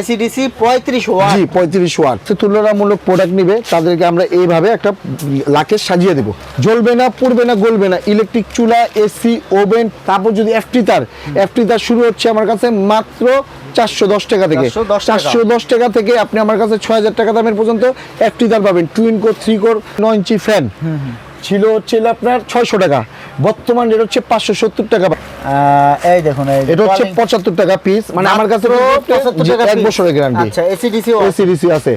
AC DC পঁয়ত্রিশ watt. জি পঁয়ত্রিশ watt. তুলনামূলক প্রোডাক্ট নিবে তাদেরকে আমরা এইভাবে একটা লাকের সাজিয়ে দেবো। জ্বলবে না পড়বে না গলবে না। ইলেকট্রিক চুলা এসি ওভেন তারপর যদি এফটি তার। এফটি তার শুরু হচ্ছে আমার কাছে মাত্র চারশো দশ টাকা থেকে। 410 চারশো দশ টাকা থেকে আপনি আমার কাছে ছয় হাজার টাকা দামের পর্যন্ত এফটি তার পাবেন। টুইন কোর থ্রি কোর নয় ইঞ্চি ফ্যান ছিল হচ্ছে আপনার ছয়শো টাকা। বর্তমান রেট হচ্ছে পাঁচশো সত্তর টাকা। এই দেখুন এটা হচ্ছে পঁচাত্তর টাকা পিস মানে আমার কাছে মাত্র 75 টাকা এক। বছরের গ্যারান্টি আচ্ছা এসিডিসি এসিডিসি আছে।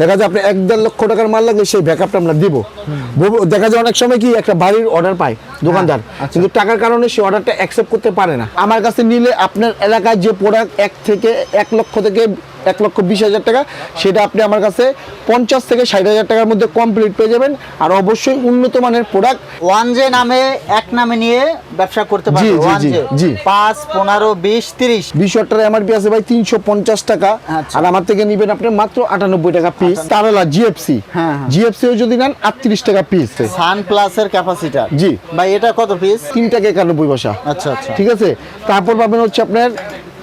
দেখা যায় আপনি এক দেড় লক্ষ টাকার মাল লাগলে সেই ব্যাকআপটা আমরা দিব। দেখা যায় অনেক সময় কি একটা বাড়ির অর্ডার পায় দোকানদার। কিন্তু টাকার কারণে সেই অর্ডারটা অ্যাকসেপ্ট করতে পারে না। আমার কাছে নিলে আপনার এলাকায় যে প্রোডাক্ট এক থেকে এক লক্ষ থেকে এক লক্ষ বিশ হাজার টাকা। সেটা আপনি আমার কাছে পঞ্চাশ থেকে ষাট হাজার টাকার মধ্যে কমপ্লিট পেয়ে যাবেন। আর অবশ্যই উন্নত মানের প্রোডাক্ট ওয়ান জে নামে এক নামে নিয়ে ব্যবসা করতে জি, পারবে। জি, জি, জি। পাঁচ পনেরো বিশ তিরিশ। বিশ ওয়াটার এমআরপি আছে ভাই তিনশো পঞ্চাশ টাকা। আচ্ছা। আর আমার থেকে নিবেন আপনি মাত্র আটানব্বই টাকা পিস তারলা জিএফসি। জিএফসিও যদি নেন আটত্রিশ টাকা পিস সান প্লাসের ক্যাপাসিটার জি। ভাই এটা কত পিস তিন টাকা একানব্বই পয়সা আচ্ছা আচ্ছা। ঠিক আছে? তারপর পাবেন হচ্ছে আপনার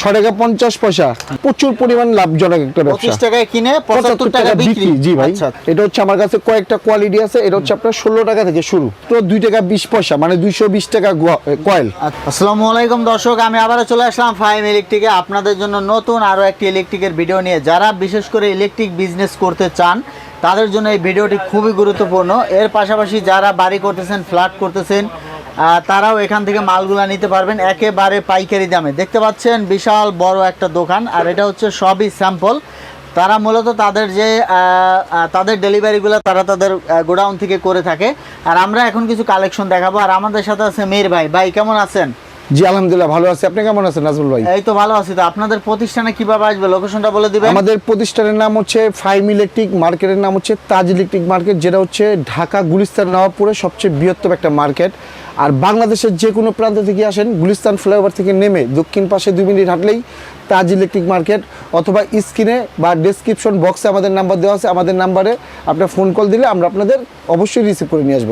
ছ টাকা পঞ্চাশ পয়সা। প্রচুর পরিমাণ লাভজনক একটা ব্যবসা। টাকায় কিনে পঁচাত্তর টাকা বিক্রি। জি ভাই। আচ্ছা এটা হচ্ছে আমার কাছে কয়েকটা কোয়ালিটি আছে। এটা হচ্ছে আপনার ষোলো টাকা থেকে শুরু। তো দুই টাকা বিশ পয়সা মানে দুইশো বিশ টাকা কয়েল আচ্ছা, আসসালামু আলাইকুম দর্শক আমি আবারও চলে আসলাম ফাইম ইলেকট্রিকে আপনাদের জন্য নতুন আরও একটি ইলেকট্রিকের ভিডিও নিয়ে। যারা বিশেষ করে ইলেকট্রিক বিজনেস করতে চান তাদের জন্য এই ভিডিওটি খুবই গুরুত্বপূর্ণ। এর পাশাপাশি যারা বাড়ি করতেছেন ফ্ল্যাট করতেছেন তারাও এখান থেকে মালগুলা নিতে পারবেন একেবারে পাইকারি দামে। দেখতে পাচ্ছেন বিশাল বড় একটা দোকান আর এটা হচ্ছে সবই স্যাম্পল তারা মূলত তাদের যে তাদের ডেলিভারিগুলো তারা তাদের গোডাউন থেকে করে থাকে। আর আমরা এখন কিছু কালেকশন দেখাবো আর আমাদের সাথে আছে মেয়ের ভাই। ভাই কেমন আছেন? জি আলহামদুলিল্লাহ ভালো আছি। আপনি কেমন আছেন নাজমুল ভাই? এই তো ভালো আছি তো। আপনাদের প্রতিষ্ঠানে কীভাবে আসবে? লোকেশনটা বলে দিবেন। আমাদের প্রতিষ্ঠানের নাম হচ্ছে ফাইম ইলেকট্রিক মার্কেটের নাম হচ্ছে তাজ ইলেকট্রিক মার্কেট যেটা হচ্ছে ঢাকা গুলিস্তান নবাবপুরে সবচেয়ে বৃহত্তম একটা মার্কেট আর বাংলাদেশের যে কোনো প্রান্ত থেকে আসেন গুলিস্তান ফ্লাইওভার থেকে নেমে দক্ষিণ পাশে দুই মিনিট হাঁটলেই তাজ ইলেকট্রিক মার্কেট অথবা স্ক্রিনে বা ডিসক্রিপশন বক্সে আমাদের নাম্বার দেওয়া আছে। আমাদের নাম্বারে আপনার ফোন কল দিলে আমরা আপনাদের অবশ্যই রিসিভ করে নিয়ে আসব।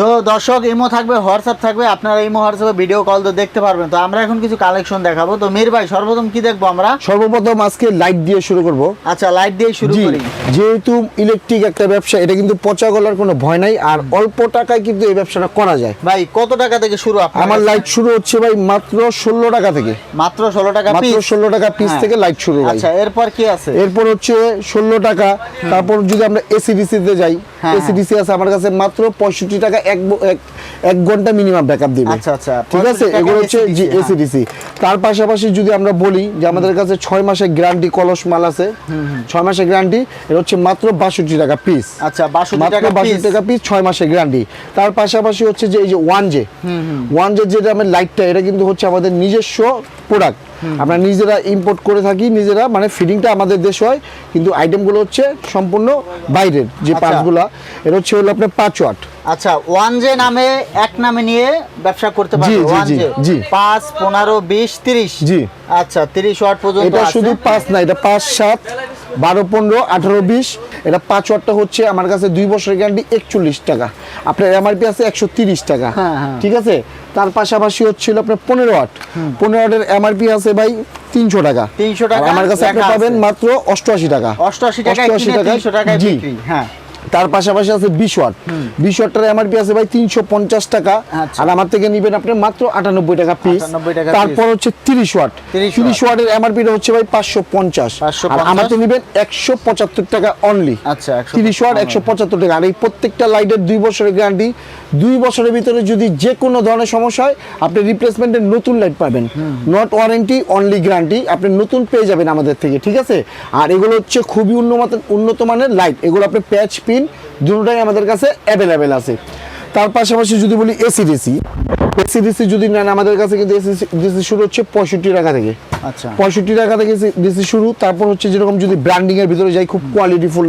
তো দর্শক ইমো থাকবে হোয়াটসঅ্যাপ থাকবে আপনারা ইমো হোয়াটসঅ্যাপে ভিডিও কল তো দেখতে পারবেন। তো আমরা এখন কিছু কালেকশন দেখাবো। তো মীর ভাই সর্বপ্রথম কি দেখব আমরা? সর্বপ্রথম আজকে লাইট দিয়ে শুরু করব। আচ্ছা লাইট দিয়ে শুরু করি। যেহেতু ইলেকট্রিক একটা ব্যবসা এটা কিন্তু পচা গলার কোনো ভয় নাই আর অল্প টাকায় কিন্তু এই ব্যবসাটা করা যায়। ভাই কত টাকা থেকে শুরু আমার লাইট শুরু হচ্ছে ভাই মাত্র ষোলো টাকা থেকে। মাত্র ষোলো টাকা মাত্র ষোলো টাকা পিস হ্যাঁ। থেকে লাইট শুরু আচ্ছা এরপর কি আছে? এরপর হচ্ছে ষোলো টাকা তারপর যদি আমরা এসিডিসি তে যাই হ্যাঁ, এসিডিসি আছে আমার কাছে মাত্র পঁয়ষট্টি টাকা এক এক- এক ঘণ্টা মিনিমাম ব্যাকআপ দিবে। আচ্ছা, আচ্ছা, ঠিক আছে? এগুলো হচ্ছে ACDC, হ্যাঁ। এসিডিসি তার পাশাপাশি যদি আমরা বলি যে আমাদের কাছে ছয় মাসের গ্যারান্টি কলস মাল আছে। ছয় মাসের গ্যারান্টি এটা হচ্ছে মাত্র বাষট্টি টাকা পিস আচ্ছা বাষট্টি টাকা বাষট্টি পিস টাকা পিস ছয় মাসের গ্যারান্টি তার পাশাপাশি হচ্ছে যে এই যে ওয়ান জে ওয়ান জে যেটা আমার লাইটটা এটা কিন্তু হচ্ছে আমাদের নিজস্ব প্রোডাক্ট আমরা নিজেরা ইম্পোর্ট করে থাকি নিজেরা মানে ফিডিংটা আমাদের দেশ হয় কিন্তু আইটেমগুলো হচ্ছে সম্পূর্ণ বাইরের যে আচ্ছা। পার্টসগুলো এটা হচ্ছে হলো আপনার পাঁচ ওয়াট আচ্ছা ওয়ান জে নামে এক নামে নিয়ে ব্যবসা করতে পারবে জি, ওয়ান জে জি। পাঁচ পনেরো বিশ তিরিশ জি। আচ্ছা তিরিশ ওয়াট পর্যন্ত এটা শুধু পাঁচ না এটা পাঁচ সাত বারো পনেরো আঠারো বিশ। এটা পাঁচ ওয়াটটা হচ্ছে আমার কাছে দুই বছরের গ্যারান্টি একচল্লিশ টাকা। আপনার এমআরপি আছে একশো তিরিশ টাকা। হ্যাঁ, হ্যাঁ। ঠিক আছে? তার পাশাপাশি হচ্ছিল আপনার পনেরো ওয়াট। পনেরো ওয়াটের এমআরপি আছে ভাই তিনশো টাকা। 300 টাকা আমার কাছে আপনি পাবেন মাত্র অষ্টআশি টাকা। অষ্টআশি টাকা অষ্টআশি টাকা জি। হ্যাঁ। তার পাশাপাশি আছে বিশ ওয়াট বিশ ওয়াটটার এমআরপি আছে ভাই তিনশো পঞ্চাশ টাকা। আচ্ছা। আর আমার থেকে নিবেন আপনি মাত্র আটানব্বই টাকা পিস তারপর হচ্ছে তিরিশ ওয়াট। তিরিশ ওয়াটের এমআরপিটা হচ্ছে ভাই পাঁচশো পঞ্চাশ। আর আমার থেকে নিবেন একশো পঁচাত্তর টাকা অনলি আচ্ছা, তিরিশ ওয়াট একশো পঁচাত্তর টাকা। আর এই প্রত্যেকটা লাইটের দুই বছরের গ্যারান্টি দুই বছরের ভিতরে যদি যে কোনো ধরনের সমস্যা হয় আপনি রিপ্লেসমেন্টের নতুন লাইট পাবেন। নট ওয়ারেন্টি অনলি গ্যারান্টি আপনি নতুন পেয়ে যাবেন আমাদের থেকে ঠিক আছে? আর এগুলো হচ্ছে খুবই উন্নত উন্নত মানের লাইট এগুলো আপনি প্যাচ পিন দুটোটাই আমাদের কাছে অ্যাভেলেবেল আছে। তার পাশাপাশি যদি বলি এসিডিসি এসিডিসি যদি নেন আমাদের কাছে কিন্তু এসিডিসি শুরু হচ্ছে পঁয়ষট্টি টাকা থেকে। আচ্ছা। পঁয়ষট্টি টাকা থেকে ডিসি শুরু তারপর হচ্ছে যেরকম যদি ব্র্যান্ডিং এর ভিতরে যাই খুব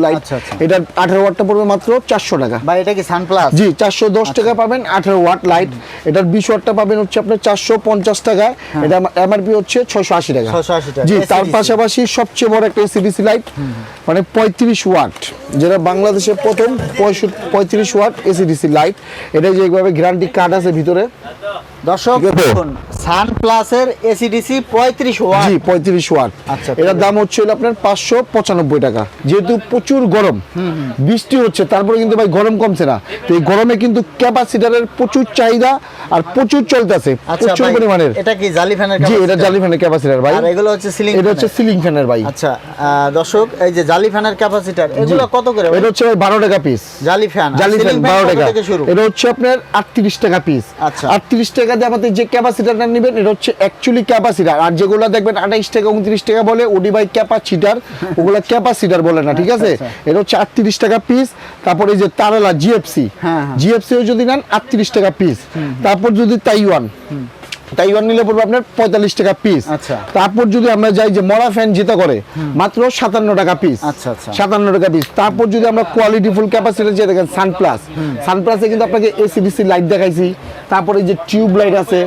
লাইট আচ্ছা, আচ্ছা। এটা আঠারো ওয়াটটা পড়বে মাত্র চারশো টাকা। ভাই এটা কি সানপ্লাস জি চারশো দশ আচ্ছা। টাকা পাবেন আঠারো ওয়াট লাইট এটার বিশ ওয়াটটা পাবেন হচ্ছে আপনার চারশো পঞ্চাশ টাকা। এটা এমআরপি হচ্ছে ছয়শো আশি টাকা। 680 টাকা। জি তার পাশাপাশি সবচেয়ে বড় একটা এসিডিসি লাইট মানে পঁয়ত্রিশ ওয়াট যেটা বাংলাদেশের প্রথম পঁয়ত্রিশ ওয়াট এসিডিসি লাইট এটা যেভাবে গ্যারান্টি কার্ড আছে ভিতরে দর্শক ঠিক আছে? দেখুন সান প্লাসের এসিডিসি পঁয়ত্রিশ ওয়াট। জি পঁয়ত্রিশ ওয়াট। আচ্ছা, এটার দাম হচ্ছে আপনার পাঁচশো পঁচানব্বই টাকা। যেহেতু প্রচুর গরম বৃষ্টি হচ্ছে তারপরে কিন্তু ভাই গরম কমছে না। তো এই গরমে কিন্তু ক্যাপাসিটারের প্রচুর চাহিদা আর প্রচুর চলতেছে আচ্ছা প্রচুর পরিমাণের। এটা কি জালি ফ্যানের জি এটা জালি ফ্যানের ক্যাপাসিটার ভাই। আর এগুলো হচ্ছে সিলিং এটা হচ্ছে সিলিং ফ্যানের ভাই। আচ্ছা দর্শক এই যে জালি ফ্যানের ক্যাপাসিটার এগুলো কত করে এটা হচ্ছে ভাই বারো টাকা পিস জালি ফ্যান জালি ফ্যান বারো টাকা। শুরু? এটা হচ্ছে আপনার আটত্রিশ টাকা পিস আচ্ছা। আটত্রিশ টাকা দিয়ে আমাদের যে ক্যাপাসিটারটা নেবেন এটা হচ্ছে অ্যাকচুয়ালি ক্যাপাসিটার আর যেগুলো দেখবেন আঠাইশ টাকা উনত্রিশ টাকা বলে ওডি বাই ক্যাপাসিটার ওগুলো ক্যাপাসিটার বলে না ঠিক আছে? এটা হচ্ছে আটত্রিশ টাকা পিস তারপর এই যে তারালা জিএফসি হ্যাঁ, জিএফসি জিএফসিও যদি নেন আটত্রিশ টাকা পিস তারপর যদি তাইওয়ান তাইওয়ান নিলে পড়বে আপনার পঁয়তাল্লিশ টাকা পিস আচ্ছা। তারপর যদি আমরা যাই যে মরা ফ্যান যেটা করে মাত্র সাতান্ন টাকা পিস আচ্ছা, আচ্ছা। সাতান্ন টাকা পিস তারপর যদি আমরা কোয়ালিটি ফুল ক্যাপাসিটি যে দেখেন সানপ্লাস সানপ্লাসে কিন্তু আপনাকে এসিডিসি লাইট দেখাইছি। তারপরে যে টিউব লাইট আছে।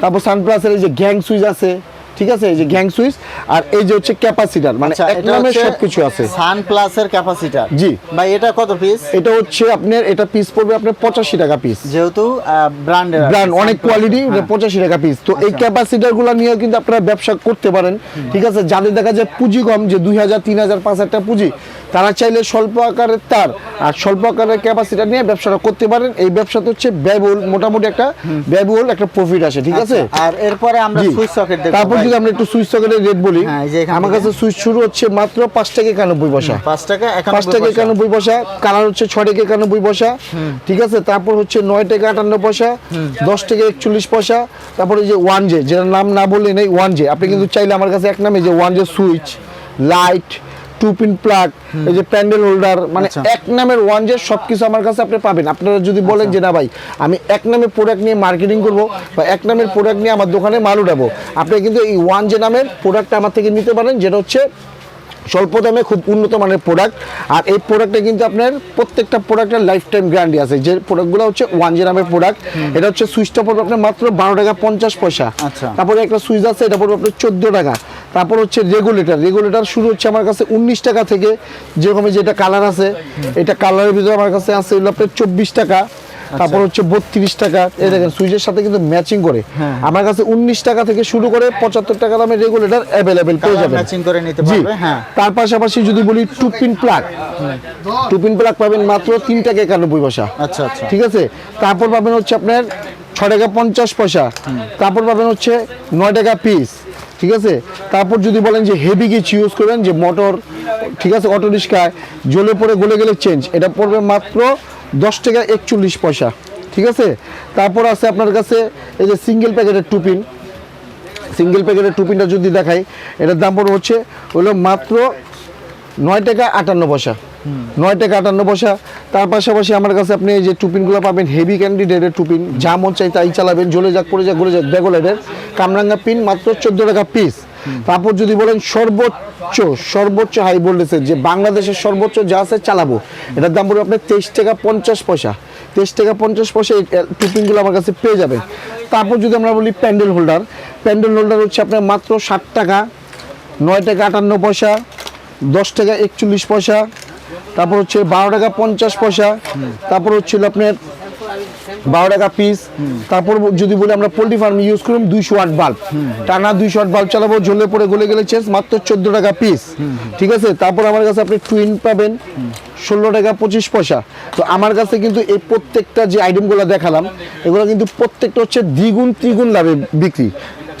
তারপর সানপ্লাসের এই যে গ্যাং সুইচ আছে। ঠিক আছে? এই যে গ্যাং সুইচ আর এই যে হচ্ছে ক্যাপাসিটার মানে আচ্ছা এক নামে সবকিছু আছে। সান প্লাসের ক্যাপাসিটার। জি। ভাই এটা কত পিস এটা হচ্ছে আপনার এটা পিস পড়বে আপনার পঁচাশি টাকা পিস যেহেতু ব্র্যান্ডের ব্র্যান্ড অনেক কোয়ালিটি পঁচাশি টাকা পিস তো এই ক্যাপাসিটারগুলো নিয়ে কিন্তু আপনারা ব্যবসা করতে পারেন ঠিক আছে? যাদের দেখা যায় পুঁজি কম যে দুই হাজার তিন হাজার পাঁচ হাজার টাকা পুঁজি তারা চাইলে স্বল্প আকারের তার আর স্বল্প আকারের ক্যাপাসিটার নিয়ে ব্যবসাটা করতে পারেন। এই ব্যবসাতে হচ্ছে ব্যয়বহুল মোটামুটি একটা ব্যয়বহুল একটা প্রফিট আসে ঠিক আছে? আর এরপরে আমরা সুইচ সকেট দেখব যদি আমরা একটু সুইচ সকেটের রেট বলি। হ্যাঁ, আমার কাছে সুইচ শুরু হচ্ছে মাত্র পাঁচ টাকা একানব্বই পয়সা। পাঁচ টাকা পাঁচ টাকা একানব্বই পয়সা কালার হচ্ছে ছয় টাকা একানব্বই পয়সা। ঠিক আছে তারপর হচ্ছে নয় টাকা আটান্ন পয়সা দশ টাকা একচল্লিশ পয়সা তারপরে যে ওয়ান জে যেটার নাম না বললে নেই ওয়ান জে। আপনি কিন্তু চাইলে আমার কাছে এক নামে যে one J switch light two pin plug এই যে প্যান্ডেল হোল্ডার মানে আচ্ছা। এক নামের ওয়ান জে সবকিছু আমার কাছে আপনি পাবেন। আপনারা যদি বলেন যে না ভাই আমি এক নামের প্রোডাক্ট নিয়ে মার্কেটিং করব বা এক নামের প্রোডাক্ট নিয়ে আমার দোকানে মাল উঠাবো। আপনি কিন্তু এই ওয়ান জে নামের প্রোডাক্টটা আমার থেকে নিতে পারেন যেটা হচ্ছে স্বল্প দামে খুব উন্নত মানের প্রোডাক্ট আর এই প্রোডাক্টে কিন্তু আপনার প্রত্যেকটা প্রোডাক্টের লাইফ টাইম গ্যারান্টি আছে। যে প্রোডাক্টগুলো হচ্ছে ওয়ান জি নামের প্রোডাক্ট এটা হচ্ছে সুইচটা পড়বে আপনার মাত্র বারো টাকা পঞ্চাশ পয়সা। আচ্ছা। তারপরে একটা সুইচ আছে এটা পড়বে আপনার চোদ্দ টাকা। তারপর হচ্ছে রেগুলেটর রেগুলেটর শুরু হচ্ছে আমার কাছে উনিশ টাকা থেকে যেরকম এই যে এটা কালার আছে এটা কালারের ভিতরে আমার কাছে আছে আপনার চব্বিশ টাকা তারপর হচ্ছে বত্রিশ টাকা। এই দেখেন সুইচের সাথে কিন্তু ম্যাচিং করে। হ্যাঁ। আমার কাছে উনিশ টাকা থেকে শুরু করে পঁচাত্তর টাকা দামের রেগুলেটর অ্যাভেলেবেল পেয়ে যাবেন। জি। হ্যাঁ। তার পাশাপাশি যদি বলি টুপিন প্লাগ টুপিন প্লাগ পাবেন মাত্র তিন টাকা একানব্বই পয়সা। আচ্ছা আচ্ছা। ঠিক আছে? তারপর পাবেন হচ্ছে আপনার ছ টাকা পঞ্চাশ পয়সা। তারপর পাবেন হচ্ছে নয় টাকা পিস ঠিক আছে? তারপর যদি বলেন যে হেভি কিছু ইউজ করবেন, যে মোটর ঠিক আছে অটো রিক্সায়, জ্বলে পড়ে গলে গেলে চেঞ্জ এটা পড়বে মাত্র দশ টাকা একচল্লিশ পয়সা, ঠিক আছে? তারপর আছে আপনার কাছে এই যে সিঙ্গেল প্যাকেটের টুপিন সিঙ্গেল প্যাকেটের টুপিনটা যদি দেখাই, এটার দাম পড়বে হচ্ছে হলো মাত্র নয় টাকা আটান্ন পয়সা। নয় টাকা আটান্ন পয়সা তার পাশাপাশি আমার কাছে আপনি এই যে টুপিনগুলো পাবেন হেভি ক্যান্ডিডেটের টুপিন যা মন চাই তাই চালাবেন জ্বলে যাক পড়ে যাক গলে যাক বেগোলাইটের কামরাঙ্গা পিন মাত্র চোদ্দ টাকা পিস তারপর যদি বলেন সর্বোচ্চ সর্বোচ্চ হাই ভোল্টেজের যে বাংলাদেশের সর্বোচ্চ যা আছে চালাবো। এটার দাম পড়বে আপনার তেইশ টাকা পঞ্চাশ পয়সা। তেইশ টাকা পঞ্চাশ পয়সা এই টুপিনগুলো আমার কাছে পেয়ে যাবেন। তারপর যদি আমরা বলি প্যান্ডেল হোল্ডার প্যান্ডেল হোল্ডার হচ্ছে আপনার মাত্র ষাট টাকা নয় টাকা আটান্ন পয়সা দশ টাকা একচল্লিশ পয়সা তারপর হচ্ছে বারো টাকা পঞ্চাশ পয়সা, তারপর হচ্ছিল আপনার বারো টাকা পিস তারপর যদি বলি আমরা পোল্ট্রি ফার্ম ইউজ করুন দুইশো আট বাল্ব টানা দুইশো আট বাল্ব চালাবো জ্বলে পড়ে গলে গেলে চেঞ্জ মাত্র চোদ্দ টাকা পিস ঠিক আছে? তারপর আমার কাছে আপনি টুইন পাবেন ষোলো টাকা পঁচিশ পয়সা। তো আমার কাছে কিন্তু এই প্রত্যেকটা যে আইটেমগুলো দেখালাম, এগুলো কিন্তু প্রত্যেকটা হচ্ছে দ্বিগুণ, ত্রিগুণ লাভে বিক্রি।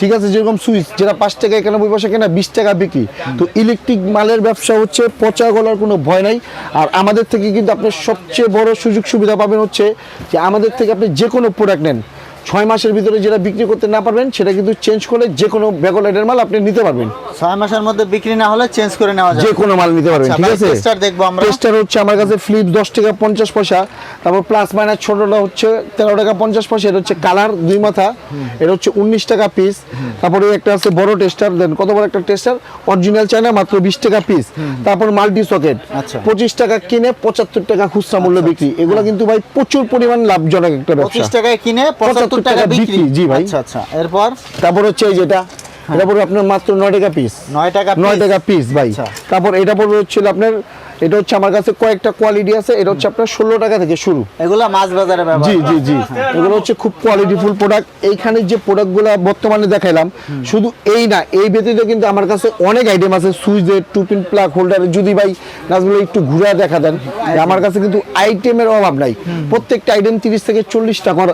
ঠিক আছে যেরকম সুইচ যেটা পাঁচ টাকা একানব্বই পয়সা কেনা বিশ টাকা বিক্রি। তো ইলেকট্রিক মালের ব্যবসা হচ্ছে পচা গলার কোনো ভয় নাই। আর আমাদের থেকে কিন্তু আপনার সবচেয়ে বড় সুযোগ সুবিধা পাবেন হচ্ছে যে আমাদের থেকে আপনি যে কোনো প্রোডাক্ট নেন। ছয় মাসের ভিতরে যেটা বিক্রি করতে না পারবেন সেটা কিন্তু চেঞ্জ করে যে কোনো ব্যাগোলাইটের মাল আপনি নিতে পারবেন। ছয় মাসের মধ্যে বিক্রি না হলে চেঞ্জ করে নেওয়া যে কোনো মাল নিতে পারবেন আচ্ছা, ঠিক আছে? tester দেখব আমরা। টেস্টার হচ্ছে আমার কাছে ফ্লিপ দশ টাকা পঞ্চাশ পয়সা তারপর প্লাস মাইনাস ছোটটা হচ্ছে তেরো টাকা পঞ্চাশ পয়সা এটা হচ্ছে কালার দুই মাথা এটা হচ্ছে উনিশ টাকা পিস তারপরে একটা আছে বড় টেস্টার দেন কত বড় একটা টেস্টার অরিজিনাল চায়না মাত্র বিশ টাকা পিস তারপর মাল্টি সকেট আচ্ছা। পঁচিশ টাকা কিনে পঁচাত্তর টাকা খুচরা মূল্য বিক্রি। এগুলো কিন্তু ভাই প্রচুর পরিমাণ লাভজনক একটা পঁচিশ ব্যবসা টাকায় কিনে পঁচাত্তর টাকা বিক্রি। জি ভাই। আচ্ছা আচ্ছা। এরপর? তারপর হচ্ছে এই যেটা এটা পড়বে আপনার মাত্র নয় টাকা পিস নয় টাকা নয় টাকা পিস ভাই। আচ্ছা। তারপর এটা পড়বে হচ্ছিল আপনার এটা হচ্ছে আমার কাছে কয়েকটা কোয়ালিটি আছে এটা হচ্ছে আপনার ষোলো টাকা থেকে শুরু। এগুলা মাছ বাজারে জি জি জি। এগুলো হচ্ছে খুব কোয়ালিটিফুল প্রোডাক্ট এইখানে যে প্রোডাক্টগুলো বর্তমানে দেখাইলাম শুধু এই না এই ব্যতীত কিন্তু আমার কাছে অনেক আইটেম আছে সুইচের টুপিন প্লাগ হোল্ডার যদি ভাই নাজমুল একটু ঘুরে দেখা দেন আমার কাছে কিন্তু আইটেমের অভাব নাই। প্রত্যেকটা আইটেম তিরিশ থেকে চল্লিশ টাকার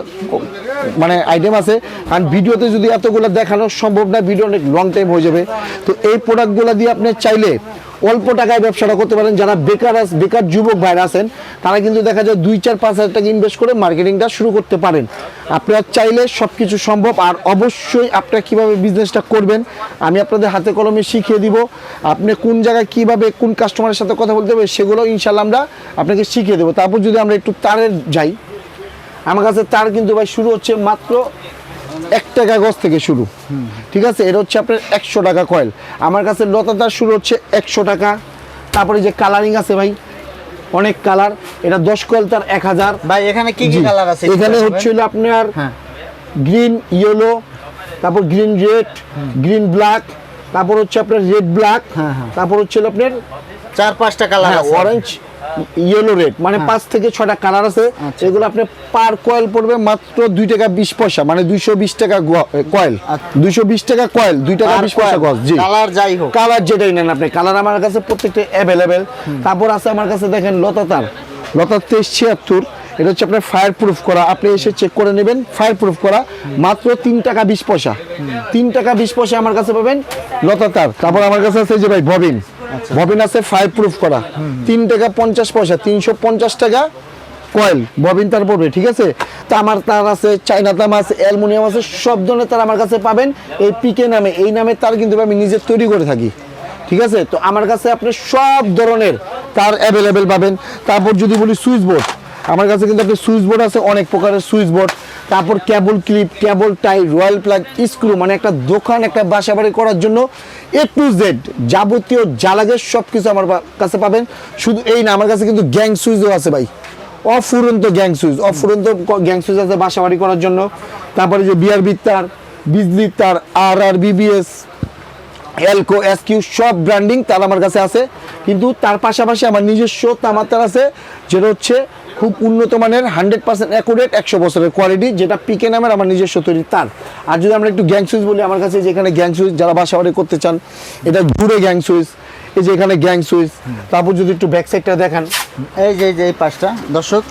মানে আইটেম আছে। কারণ ভিডিওতে যদি এতগুলো দেখানো সম্ভব না ভিডিও অনেক লং টাইম হয়ে যাবে। তো এই প্রোডাক্টগুলো দিয়ে আপনি চাইলে অল্প টাকায় ব্যবসাটা করতে পারেন। যারা বেকার বেকার যুবক ভাইরা আছেন, তারা কিন্তু দেখা যায় দুই, চার, পাঁচ হাজার টাকা ইনভেস্ট করে মার্কেটিংটা শুরু করতে পারেন। আপনারা চাইলে সব কিছু সম্ভব। আর অবশ্যই আপনারা কীভাবে বিজনেসটা করবেন, আমি আপনাদের হাতে কলমে শিখিয়ে দিব। আপনি কোন জায়গায় কীভাবে কোন কাস্টমারের সাথে কথা বলতে হবে, সেগুলো ইনশাল্লাহ আমরা আপনাকে শিখিয়ে দেবো। তারপর যদি আমরা একটু তারের যাই আমার কাছে তার কিন্তু ভাই শুরু হচ্ছে মাত্র এক টাকা গজ থেকে শুরু। ঠিক আছে? এটা হচ্ছে আপনার একশো টাকা কয়েল আমার কাছে লতা তার শুরু হচ্ছে একশো টাকা। তারপরে যে কালারিং আছে ভাই অনেক কালার এটা দশ কয়েল তার এক হাজার। ভাই এখানে কি কি কালার আছে? এখানে হচ্ছে আপনার হ্যাঁ। গ্রিন ইয়েলো তারপর গ্রিন রেড গ্রিন ব্ল্যাক তারপর হচ্ছে আপনার রেড ব্ল্যাক হ্যাঁ, হ্যাঁ। তারপর হচ্ছে আপনার চার পাঁচটা কালার হ্যাঁ অরেঞ্জ ইয়েলো রেড মানে পাঁচ থেকে ছটা কালার আছে। আচ্ছা। এগুলো আপনি পার কয়েল পড়বে মাত্র দুই টাকা বিশ পয়সা মানে দুইশো বিশ টাকা কয়েল আচ্ছা। দুইশো বিশ টাকা কয়েল দুই টাকা বিশ পয়সা গজ জি। কালার যাই হোক। কালার যেটাই নেন আপনি কালার আমার কাছে প্রত্যেকটা অ্যাভেলেবেল তারপর আছে আমার কাছে দেখেন লতাতার লতার তেইশ ছিয়াত্তর এটা হচ্ছে আপনার ফায়ার প্রুফ করা। আপনি এসে চেক করে নেবেন ফায়ার প্রুফ করা মাত্র তিন টাকা বিশ পয়সা। তিন টাকা বিশ পয়সা আমার কাছে পাবেন লতাতার তারপর আমার কাছে আছে যে ভাই ববিন। ববিন আছে ফায়ার প্রুফ করা। তিন টাকা পঞ্চাশ পয়সা, তিনশো পঞ্চাশ টাকা কয়েল ববিন তার পড়বে, ঠিক আছে? তা আমার তার আছে চাইনা তাম আছে, অ্যালমোনিয়াম আছে, সব ধরনের তার আমার কাছে পাবেন। এই পিকে নামে, এই নামে তার কিন্তু আমি নিজে তৈরি করে থাকি, ঠিক আছে? তো আমার কাছে আপনি সব ধরনের তার অ্যাভেলেবেল পাবেন। তারপর যদি বলি সুইচ বোর্ড আমার কাছে কিন্তু আপনি সুইচ বোর্ড আছে, অনেক প্রকারের সুইচ বোর্ড। তারপর cable clip cable tie rawl plug screw মানে একটা দোকান, একটা বাসা বাড়ি করার জন্য এ টু জেড যাবতীয় জ্বালাগের সব কিছু আমার কাছে পাবেন। শুধু এই না, আমার কাছে কিন্তু গ্যাং সুইচও আছে ভাই। অফুরন্ত গ্যাং সুইচ অফুরন্ত গ্যাং সুইচ আছে বাসা বাড়ি করার জন্য। তারপরে যে বিআরবি তার, বিজলি তার আর আর বিবিএস এলকো এসকিউ সব ব্র্যান্ডিং তার আমার কাছে আছে। কিন্তু তার পাশাপাশি আমার নিজস্ব তামার তার আছে, যেটা হচ্ছে খুব উন্নত মানের হান্ড্রেড পার্সেন্ট অ্যাকুরেট একশো বছরের কোয়ালিটি যেটা পিকে নামের আমার নিজস্ব তৈরি তার। আর যদি আমরা একটু গ্যাং সুইচ বলি, আমার কাছে যেখানে গ্যাং সুইচ যারা বাসা বাড়ি করতে চান, এটা ঘুরে গ্যাং সুইচ এই যে এখানে গ্যাং সুইচ তারপর যদি একটু ব্যাক সাইডটা দেখান। এই যে, এই পাঁচটা দর্শক,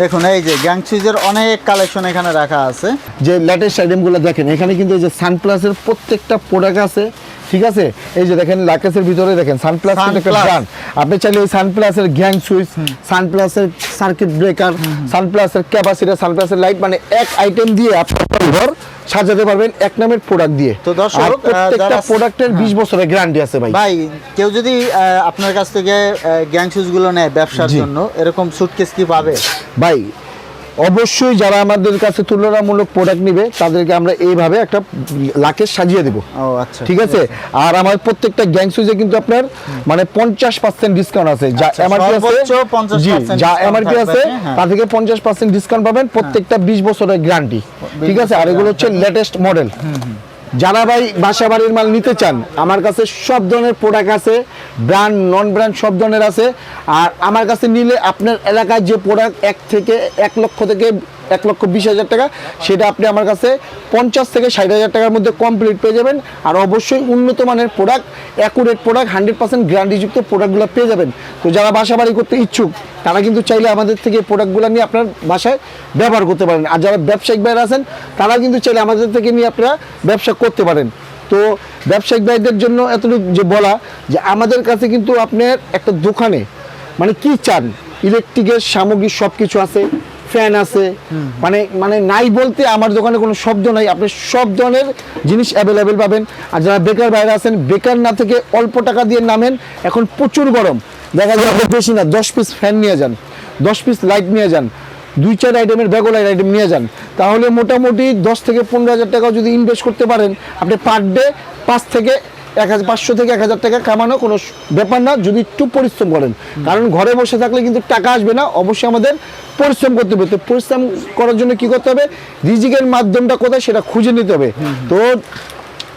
দেখুন, এই যে গ্যাং সুইচের অনেক কালেকশন এখানে রাখা আছে। যে লেটেস্ট আইটেমগুলো দেখেন, এখানে কিন্তু এই যে সানপ্লাসের প্রত্যেকটা প্রোডাক্ট আছে ঠিক আছে? এই যে দেখেন লাকেসের ভিতরে দেখেন সানপ্লাস একটা ব্র্যান্ড আপনি চাইলে এই সানপ্লাসের গ্যাং সুইচ সানপ্লাসের সার্কিট ব্রেকার সানপ্লাসের ক্যাপাসিটার সানপ্লাসের লাইট মানে এক আইটেম দিয়ে আপনার ঘর সাজাতে পারবেন এক নামের প্রোডাক্ট দিয়ে। তো দর্শক, প্রত্যেকটা প্রোডাক্টের বিশ বছরের গ্যারান্টি আছে ভাই। ভাই কেউ যদি আপনার কাছ থেকে গ্যাং সুইচগুলো নেয় ব্যবসার জন্য এরকম সুটকেস কি পাবে? ভাই অবশ্যই যারা আমাদের কাছে তুলনামূলক প্রোডাক্ট নিবে তাদেরকে আমরা এইভাবে একটা লাকেশ সাজিয়ে দেবো। আচ্ছা। ঠিক আছে? আর আমার প্রত্যেকটা গ্যাং সুইজে কিন্তু আপনার মানে পঞ্চাশ পার্সেন্ট ডিসকাউন্ট আছে। যা আচ্ছা, এমআরপি আছে জি যা এমআরপি আছে হ্যাঁ। তা থেকে পঞ্চাশ পার্সেন্ট ডিসকাউন্ট পাবেন প্রত্যেকটা বিশ বছরের গ্যারান্টি ঠিক আছে? আর এগুলো হচ্ছে লেটেস্ট মডেল যারা ভাই বাসা বাড়ির মাল নিতে চান, আমার কাছে সব ধরনের প্রোডাক্ট আছে ব্র্যান্ড নন ব্র্যান্ড সব ধরনের আছে। আর আমার কাছে নিলে আপনার এলাকায় যে প্রোডাক্ট এক থেকে এক লক্ষ থেকে এক লক্ষ বিশ হাজার টাকা। সেটা আপনি আমার কাছে পঞ্চাশ থেকে ষাট হাজার টাকার মধ্যে কমপ্লিট পেয়ে যাবেন। আর অবশ্যই উন্নত মানের product accurate product hundred percent গ্যারান্টিযুক্ত প্রোডাক্টগুলো পেয়ে যাবেন। তো যারা বাসা বাড়ি করতে ইচ্ছুক, তারা কিন্তু চাইলে আমাদের থেকে প্রোডাক্টগুলো নিয়ে আপনার বাসায় ব্যবহার করতে পারেন। আর যারা ব্যবসায়িক বাইরে আছেন তারা কিন্তু চাইলে আমাদের থেকে নিয়ে আপনারা ব্যবসা করতে পারেন। তো ব্যবসায়িক ভাইদের জন্য এতটুকু যে বলা, যে আমাদের কাছে কিন্তু আপনার একটা দোকানে মানে কি চান? ইলেকট্রিকের সামগ্রী সব কিছু আছে। ফ্যান আছে। মানে মানে নাই বলতে আমার দোকানে কোনো শব্দ নাই। আপনি সব ধরনের জিনিস অ্যাভেলেবেল পাবেন। আর যারা বেকার বাইরে আছেন, বেকার না থেকে অল্প টাকা দিয়ে নামেন। এখন প্রচুর গরম। দেখা যায় আপনি বেশি না, দশ পিস ফ্যান নিয়ে যান। দশ পিস লাইট নিয়ে যান। দুই, চার আইটেমের ব্যাগো লাইট আইটেম নিয়ে যান। তাহলে মোটামুটি দশ থেকে পনেরো হাজার টাকাও যদি ইনভেস্ট করতে পারেন, আপনি পার ডে পাঁচ থেকে এক হাজার পাঁচশো থেকে এক হাজার টাকা কামানো কোনো ব্যাপার না যদি একটু পরিশ্রম করেন। কারণ ঘরে বসে থাকলে কিন্তু টাকা আসবে না অবশ্যই আমাদের পরিশ্রম করতে হবে। তো পরিশ্রম করার জন্য কি করতে হবে? রিজিকের মাধ্যমটা কোথায় সেটা খুঁজে নিতে হবে। তো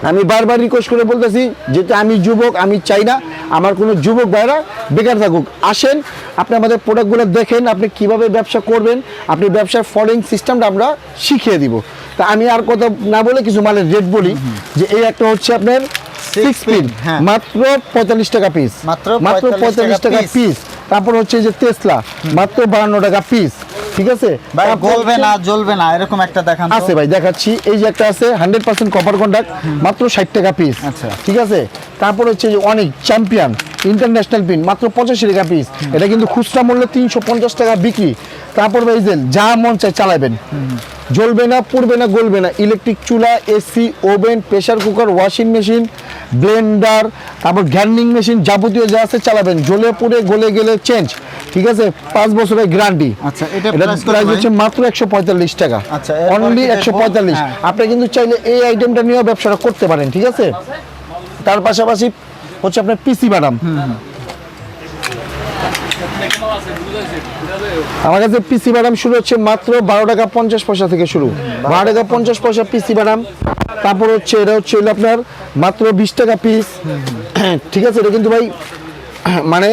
আমি বারবার রিকোয়েস্ট করে বলতেছি যেহেতু আমি যুবক আমি চাই না আমার কোনো যুবক ভাইরা বেকার থাকুক। আসেন আপনি আমাদের প্রোডাক্টগুলো দেখেন আপনি কীভাবে ব্যবসা করবেন আপনি ব্যবসার ফলোইং সিস্টেমটা আমরা শিখিয়ে দিব। তা আমি আর কথা না বলে কিছু মালের রেট বলি যে এই একটা হচ্ছে আপনার সিক্স পিন pin, হ্যাঁ। মাত্র পঁয়তাল্লিশ টাকা পিস মাত্র মাত্র পঁয়তাল্লিশ টাকা। পিস তারপর হচ্ছে যে তেসলা মাত্র বাহান্ন টাকা পিস ঠিক আছে? ভাই গলবে না জ্বলবে না এরকম একটা দেখান আছে ভাই দেখাচ্ছি। এই যে একটা আছে হান্ড্রেড পার্সেন্ট কপার কন্ডাক্ট মাত্র ষাট টাকা পিস আচ্ছা। ঠিক আছে? তারপর হচ্ছে যে অনেক চ্যাম্পিয়ন ইন্টারন্যাশনাল পিন মাত্র পঁচাশি টাকা পিস এটা কিন্তু খুচরা মূল্য তিনশো পঞ্চাশ টাকা বিক্রি। তারপর ভাই যে যা মন চায় চালাবেন। জ্বলবে না পুড়বে না গলবে না। ইলেকট্রিক চুলা AC oven pressure cooker washing machine blender তারপর গ্যান্ডিং মেশিন যাবতীয় যা আছে চালাবেন। জ্বলে পুড়ে গলে গেলে চেঞ্জ ঠিক আছে? পাঁচ বছরের গ্যারান্টি আচ্ছা, এটা প্রাইস হচ্ছে মাত্র একশো পঁয়তাল্লিশ টাকা। আচ্ছা, অনলি একশো পঁয়তাল্লিশ। হ্যাঁ। আপনি কিন্তু চাইলে এই আইটেমটা নিয়েও ব্যবসাটা করতে পারেন ঠিক আছে? তার পাশাপাশি হচ্ছে আপনার পিসি বাদাম। আমার কাছে পিসি বাদাম শুরু হচ্ছে মাত্র বারো টাকা পঞ্চাশ পয়সা থেকে শুরু। বারো টাকা পঞ্চাশ পয়সা পিসি বাদাম তারপর হচ্ছে এটা হচ্ছে আপনার মাত্র বিশ টাকা পিস ঠিক আছে, এটা কিন্তু ভাই মানে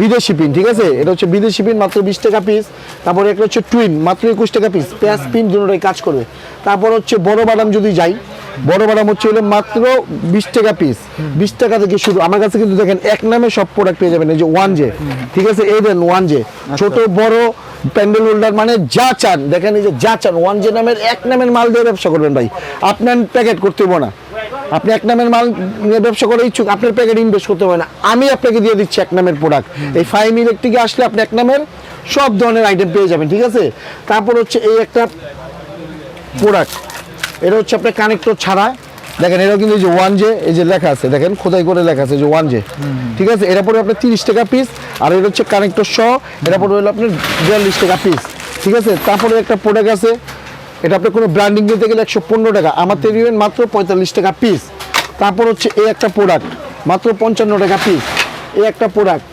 বিদেশি পিন ঠিক আছে? এটা হচ্ছে বিদেশি পিন মাত্র বিশ টাকা পিস তারপরে একটা হচ্ছে টুইন মাত্র একুশ টাকা পিস পেঁয়াজ পিন দুটোই কাজ করবে। তারপর হচ্ছে বড় বাদাম যদি যাই বড় বাদাম হচ্ছে হলো মাত্র বিশ টাকা পিস বিশ টাকা থেকে শুরু। আমার কাছে কিন্তু দেখেন এক নামে সব প্রোডাক্ট পেয়ে যাবেন এই যে ওয়ান জে ঠিক আছে? এই দেন ওয়ান জে ছোট বড় প্যান্ডেল হোল্ডার মানে যা চান। দেখেন এই যে যা চান ওয়ান জে নামের এক নামের মাল দিয়ে ব্যবসা করবেন ভাই। আপনার প্যাকেট করতে হব না। আপনি এক নামের মাল নিয়ে ব্যবসা করে ইচ্ছুক আপনার প্যাকেট ইনভেস্ট করতে হবে না। আমি আপনাকে দিয়ে দিচ্ছি এক নামের প্রোডাক্ট এই ফাইভ ইলেকট্রিকে আসলে আপনি এক নামের সব ধরনের আইটেম পেয়ে যাবেন ঠিক আছে? তারপর হচ্ছে এই একটা প্রোডাক্ট এটা হচ্ছে আপনার কানেক্টর ছাড়া। দেখেন এটা কিন্তু এই যে ওয়ান জে এই যে লেখা আছে, দেখেন খোদাই করে লেখা আছে যে ওয়ান জে ঠিক আছে? এটা পরে আপনার তিরিশ টাকা পিস আর এটা হচ্ছে কানেক্টর সহ এটা পরে হলো আপনার বিয়াল্লিশ টাকা পিস ঠিক আছে? তারপরে একটা প্রোডাক্ট আছে, এটা আপনার কোনো ব্র্যান্ডিং দিতে গেলে একশো পনেরো টাকা, আমার থেকে দিবেন মাত্র পঁয়তাল্লিশ টাকা পিস তারপর হচ্ছে এই একটা প্রোডাক্ট মাত্র পঞ্চান্ন টাকা পিস এই একটা প্রোডাক্ট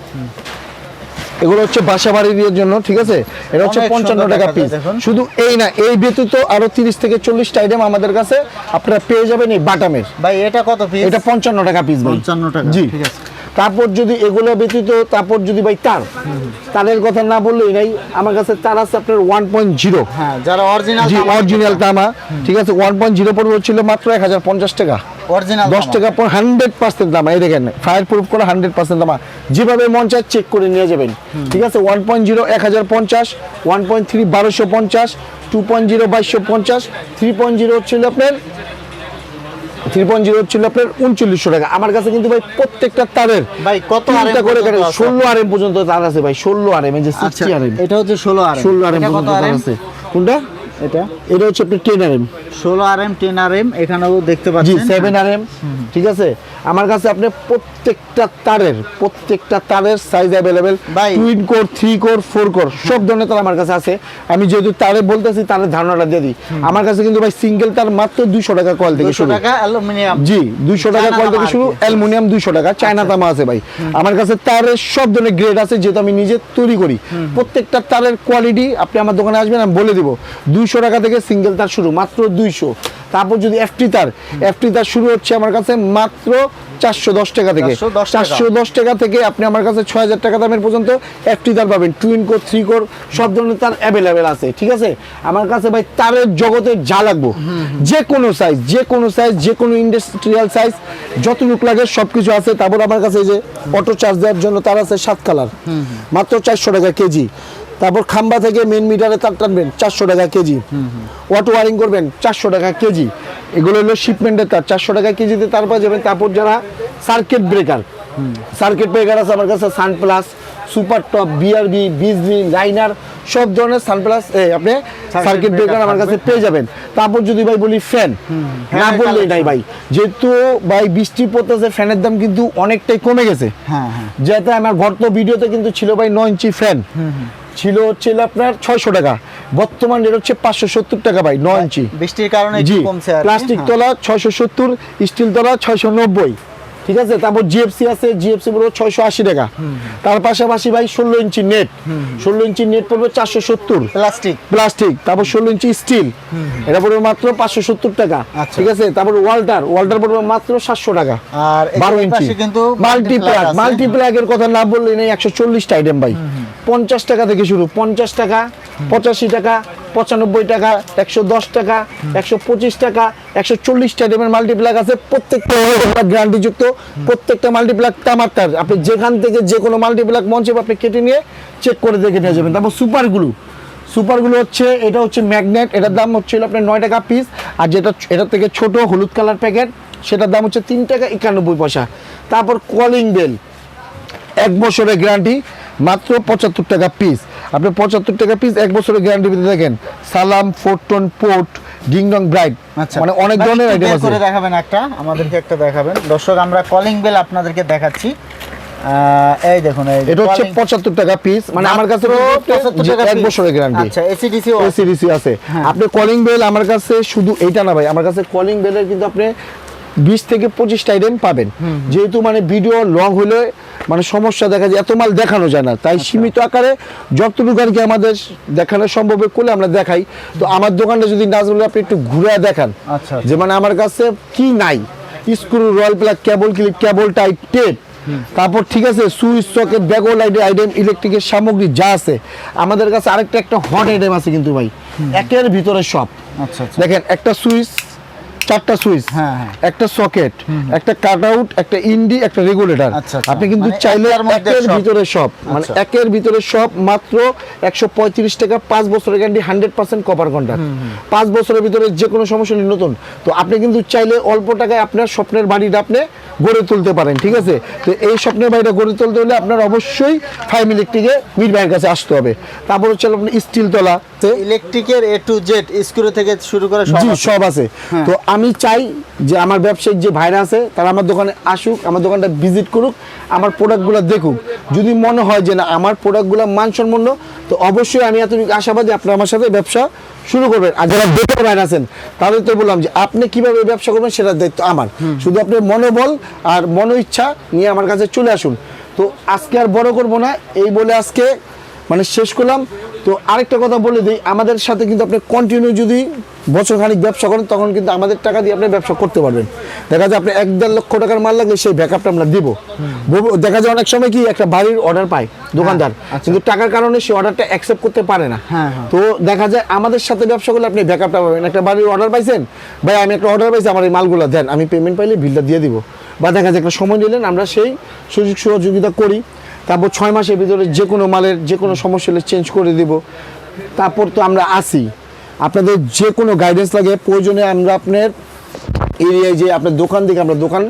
এগুলো হচ্ছে বাসা বাড়ি বাড়ির জন্য ঠিক আছে? এটা হচ্ছে পঞ্চান্ন টাকা পিস শুধু এই না এই ব্যতীত আরও তিরিশ থেকে চল্লিশটা আইটেম আমাদের কাছে আপনারা পেয়ে যাবেন এই বাটামের। ভাই এটা কত পিস এটা পঞ্চান্ন টাকা পিস ভাই। 55 টাকা, জি। ঠিক আছে। তারপর যদি এগুলো ব্যতীত তারপর যদি ভাই তার তারের কথা না বললেই নাই আমার কাছে তার আছে আপনার ওয়ান পয়েন্ট জিরো হ্যাঁ যারা অরিজিনাল অরিজিনাল তামা ঠিক আছে ওয়ান পয়েন্ট জিরো পড়বে ছিল মাত্র এক হাজার পঞ্চাশ টাকা। অরিজিনাল দশ টাকা পর হান্ড্রেড পার্সেন্ট দামা এই দেখেন ফায়ার প্রুফ করে হান্ড্রেড পার্সেন্ট দামা যেভাবে মন চায় চেক করে নিয়ে যাবেন। ঠিক আছে ওয়ান পয়েন্ট জিরো এক হাজার পঞ্চাশ ওয়ান পয়েন্ট থ্রি বারোশো পঞ্চাশ টু পয়েন্ট জিরো বাইশশো পঞ্চাশ থ্রি পয়েন্ট জিরো হচ্ছিল আপনার থ্রি পয়েন্ট জিরো হচ্ছিল আপনার উনচল্লিশশো টাকা। আমার কাছে কিন্তু ভাই প্রত্যেকটা তারের ভাই কত আর করে করে ষোলো আর এম পর্যন্ত তার আছে ভাই ষোলো আর এম এই যে আচ্ছা সিক্সটি আর এটা হচ্ছে 16 আর ষোলো আর এম এটা কত পর্যন্ত তার আছে। কোনটা? এটা? এটা হচ্ছে আপনার ten R M 16 R M 10 R M এখানেও দেখতে জি পাচ্ছেন সেভেন আর এম ঠিক আছে? আমার কাছে আপনি প্রত্যেকটা তারের প্রত্যেকটা তারের size available. Twin core three core four core সব ধরনের তার আমার কাছে আছে। আমি যেহেতু তারে বলতেছি তারের ধারণাটা দিয়ে দিই। আমার কাছে কিন্তু ভাই সিঙ্গেল তার মাত্র দুশো টাকা কল থেকে শুরু। টাকা অ্যালুমিনিয়াম জি দুইশো টাকা কল থেকে শুরু অ্যালুমিনিয়াম দুইশো টাকা চায়না তামা আছে ভাই। আমার কাছে তারের সব ধরনের গ্রেড আছে যেহেতু আমি নিজে তৈরি করি। প্রত্যেকটা তারের কোয়ালিটি আপনি আমার দোকানে আসবেন আমি বলে দিব। দুইশো টাকা থেকে সিঙ্গেল তার শুরু মাত্র দুইশো। তারপর যদি এফটি তার এফটি তার শুরু হচ্ছে আমার কাছে মাত্র চারশো দশ টাকা থেকে। চারশো দশ টাকা। থেকে আপনি আমার কাছে ছয় হাজার টাকা দামের পর্যন্ত এফটি তার পাবেন। টুইন কোর থ্রি কোর সব ধরনের তার অ্যাভেলেবেল আছে ঠিক আছে? আমার কাছে ভাই তারের জগতে যা লাগবো যে কোনো সাইজ যে কোনো সাইজ যে কোনো ইন্ডাস্ট্রিয়াল সাইজ যতটুক লাগে সব কিছু আছে। তারপর আমার কাছে এই যে অটো চার্জ দেওয়ার জন্য তার আছে সাত কালার মাত্র চারশো টাকা কেজি। তারপর খাম্বা থেকে মেন মিটারে তার টানবেন চারশো টাকা কেজি। অটো ওয়ারিং করবেন চারশো টাকা কেজি। এগুলো হলো শিপমেন্টের তার চারশো টাকা কেজিতে তারপর যাবেন। তারপর যারা সার্কিট ব্রেকার সার্কিট ব্রেকার আছে আমার কাছে sun plus super top BRB বিজলি লাইনার সব ধরনের সান প্লাস আপনি সার্কিট ব্রেকার আমার কাছে পেয়ে যাবেন। তারপর যদি ভাই বলি ফ্যান না বললে নাই ভাই যেহেতু ভাই বৃষ্টি পড়তেছে ফ্যানের দাম কিন্তু অনেকটাই কমে গেছে। হ্যাঁ হ্যাঁ। যেটা আমার গত ভিডিওতে কিন্তু ছিল ভাই নয় ইঞ্চি ফ্যান ছিল হচ্ছে আপনার ছয়শো টাকা বর্তমান রেট হচ্ছে পাঁচশো সত্তর টাকা ভাই নয় ইঞ্চি বৃষ্টির কারণে জি। প্লাস্টিক হ্যাঁ। তলা ছয়শো সত্তর স্টিল তলা ছয়শো নব্বই ঠিক আছে? তারপর জিএফসি আছে জিএফসি পড়বে ছয়শো আশি টাকা। তার পাশাপাশি ভাই ষোলো ইঞ্চি নেট ষোলো ইঞ্চি নেট পড়বে চারশো সত্তর। প্লাস্টিক প্লাস্টিক তারপর ষোলো ইঞ্চি স্টিল এটা পড়বে মাত্র পাঁচশো সত্তর টাকা। আচ্ছা। ঠিক আছে? তারপর ওয়াল্টার ওয়াল্টার পড়বে মাত্র সাতশো টাকা। আর বারো ইঞ্চি। কিন্তু মাল্টিপ্লাগ। মাল্টিপ্লাগের কথা না বললে নেই একশো চল্লিশটা আইটেম ভাই। পঞ্চাশ টাকা থেকে শুরু। পঞ্চাশ টাকা পঁচাশি টাকা পঁচানব্বই টাকা, একশো দশ টাকা, একশো পঁচিশ টাকা, একশো চল্লিশটা আইটেমের মাল্টিপ্লাগ আছে। প্রত্যেকটা গ্যারান্টি যুক্ত প্রত্যেকটা মাল্টিপ্লাগ তামার আপনি যেখান থেকে যে কোনো মাল্টিপ্লাগ মঞ্চে আপনি কেটে নিয়ে চেক করে দেখে নিয়ে যাবেন। তারপর সুপার গ্লু সুপারগুলো হচ্ছে, এটা হচ্ছে ম্যাগনেট এটার দাম হচ্ছিল আপনার নয় টাকা পিস আর যেটা এটার থেকে ছোট হলুদ কালার প্যাকেট সেটার দাম হচ্ছে তিন টাকা একানব্বই পয়সা। তারপর কলিং বেল এক বছরের গ্যারান্টি মাত্র পঁচাত্তর টাকা পিস আপনি পঁচাত্তর টাকা পিস এক বছরের গ্যারান্টি পেতে দেখেন। সালাম ফোরটন পোর্ট ডিংডং ব্রাইট। আচ্ছা মানে অনেক ধরনের আইটেম আছে। করে দেখাবেন একটা আমাদেরকে একটা দেখাবেন। দর্শক আমরা কলিং বেল আপনাদেরকে দেখাচ্ছি। এই দেখুন এই এটা হচ্ছে calling- পঁচাত্তর টাকা পিস মানে আমার কাছে 75 এক। বছরের গ্যারান্টি আচ্ছা এসিডিসি এসিডিসি আছে। আপনি কলিং বেল আমার কাছে শুধু এইটা না ভাই আমার কাছে কলিং বেলের কিন্তু আপনি বিশ থেকে পঁচিশটা আইটেম পাবেন। যেহেতু মানে ভিডিও লং হলে মানে সমস্যা দেখা যায় এত মাল দেখানো যায় না। তাই আচ্ছা। সীমিত আকারে যতটুকু আর কি আমাদের দেখানো সম্ভব করলে আমরা দেখাই। তো আমার দোকানটা যদি না চলে আপনি একটু ঘুরে দেখান। আচ্ছা। যে মানে আমার কাছে কি নাই। Screw rawl plug cable clip cable tight tape তারপর ঠিক আছে সুইচ সকেট ব্যাগো লাইটের আইটেম ইলেকট্রিকের সামগ্রী যা আছে। আমাদের কাছে আরেকটা একটা হট আইটেম আছে কিন্তু ভাই। একের ভিতরে সব। আচ্ছা আচ্ছা। দেখেন একটা সুইচ চারটা সুইচ হ্যাঁ, হ্যাঁ। একটা সকেট একটা কাট আউট একটা ইন্ডি একটা রেগুলেটর। আচ্ছা, আচ্ছা। আপনি কিন্তু মানে চাইলে একের ভিতরে সব মানে আচ্ছা। একের ভিতরে সব মাত্র একশো পঁয়ত্রিশ টাকা পাঁচ বছরের guarantee hundred percent copper contract পাঁচ বছরের ভিতরে যে কোনো সমস্যা নেই নতুন। তো আপনি কিন্তু চাইলে অল্প টাকায় আপনার স্বপ্নের বাড়িটা আপনি গড়ে তুলতে পারেন ঠিক আছে? তো এই স্বপ্নের বাড়িটা গড়ে তুলতে হলে আপনার অবশ্যই ফাইভ ইলেকট্রিকে মির ভাইয়ের কাছে আসতে হবে। তারপর হচ্ছে আপনার স্টিল তলা ইলেকট্রিকের এ টু জেড স্ক্রু থেকে শুরু করে সব সব আছে। হ্যাঁ। তো আমি চাই যে আমার ব্যবসায়িক যে ভাইরা আছে তারা আমার দোকানে আসুক আমার দোকানটা ভিজিট করুক আমার প্রোডাক্টগুলো দেখুক। যদি মনে হয় যে না আমার প্রোডাক্টগুলো মানসম্পন্ন তো অবশ্যই আমি এতটুকু আশাবাদী আপনি আমার সাথে ব্যবসা শুরু করবেন। আর যারা বেকার ভাইরা আছেন তাদের তো বললাম যে আপনি কীভাবে ব্যবসা করবেন সেটার দায়িত্ব আমার। শুধু আপনার মনোবল আর মনো ইচ্ছা নিয়ে আমার কাছে চলে আসুন। তো আজকে আর বড় করব না এই বলে আজকে মানে শেষ করলাম। তো আরেকটা কথা বলে দিই আমাদের সাথে কিন্তু আপনি কন্টিনিউ যদি বছর খানিক ব্যবসা করেন তখন কিন্তু আমাদের টাকা দিয়ে আপনি ব্যবসা করতে পারবেন। দেখা যায় আপনি এক দেড় লক্ষ টাকার মাল লাগলে সেই ব্যাকআপটা আমরা দিব। দেখা যায় অনেক সময় কি একটা বাড়ির অর্ডার পায় দোকানদার কিন্তু টাকার কারণে সেই অর্ডারটা অ্যাকসেপ্ট করতে পারে না। হ্যাঁ, হ্যাঁ। তো দেখা যায় আমাদের সাথে ব্যবসা করলে আপনি ব্যাকআপটা পাবেন। একটা বাড়ির অর্ডার পাইছেন ভাই আমি একটা অর্ডার পাইছি আমার এই মালগুলো দেন আমি পেমেন্ট পাইলে বিলটা দিয়ে দিব। বা দেখা যায় একটা সময় নিলেন আমরা সেই সুযোগ সহযোগিতা করি। তারপর ছয় মাসের ভিতরে যে কোনো মালের, যে কোনো সমস্যা হলে চেঞ্জ করে দিব। তারপর তো আমরা আসি আপনাদের যে কোনো গাইডেন্স লাগে, প্রয়োজনে আমরা আপনার এরিয়ায় যে আপনার দোকান থেকে আমরা দোকান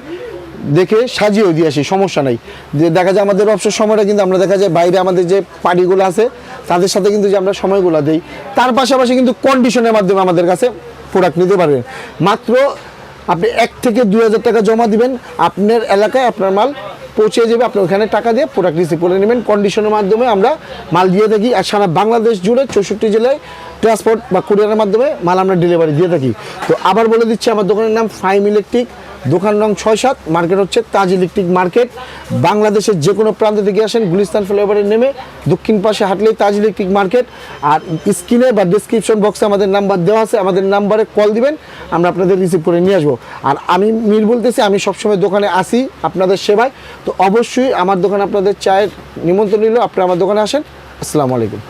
দেখে সাজিয়েও দিয়ে আসি, সমস্যা নাই। যে দেখা যায় আমাদের অবসর সময়টা কিন্তু আমরা দেখা যায় বাইরে আমাদের যে পার্টিগুলো আছে, তাদের সাথে কিন্তু যে আমরা সময়গুলো দিই, তার পাশাপাশি কিন্তু কন্ডিশনের মাধ্যমে আমাদের কাছে প্রোডাক্ট নিতে পারবেন। মাত্র আপনি এক থেকে দুই হাজার টাকা জমা দিবেন, আপনার এলাকায় আপনার মাল পৌঁছে যাবে, আপনি ওখানে টাকা দিয়ে প্রোডাক্ট রিসিভ করে নেবেন। কন্ডিশনের মাধ্যমে আমরা মাল দিয়ে থাকি আর সারা বাংলাদেশ জুড়ে চৌষট্টি জেলায় ট্রান্সপোর্ট বা কুরিয়ারের মাধ্যমে মাল আমরা ডেলিভারি দিয়ে থাকি। তো আবার বলে দিচ্ছি, আমার দোকানের নাম ফাইম ইলেকট্রিক দোকান রং ছয় সাত, মার্কেট হচ্ছে তাজ ইলেকট্রিক মার্কেট। বাংলাদেশের যে কোনো প্রান্ত থেকে আসেন, গুলিস্তান ফ্লাইওভারে নেমে দক্ষিণ পাশে হাঁটলেই তাজ ইলেকট্রিক মার্কেট। আর স্ক্রিনে বা ডিসক্রিপশন বক্সে আমাদের নাম্বার দেওয়া আছে, আমাদের নাম্বারে কল দিবেন, আমরা আপনাদের রিসিভ করে নিয়ে আসব। আর আমি মির বলতেছি, আমি সবসময় দোকানে আসি আপনাদের সেবায়। তো অবশ্যই আমার দোকানে আপনাদের চায়ের নিমন্ত্রণ নিল আপনি আমার দোকানে আসেন। আসসালামু আলাইকুম।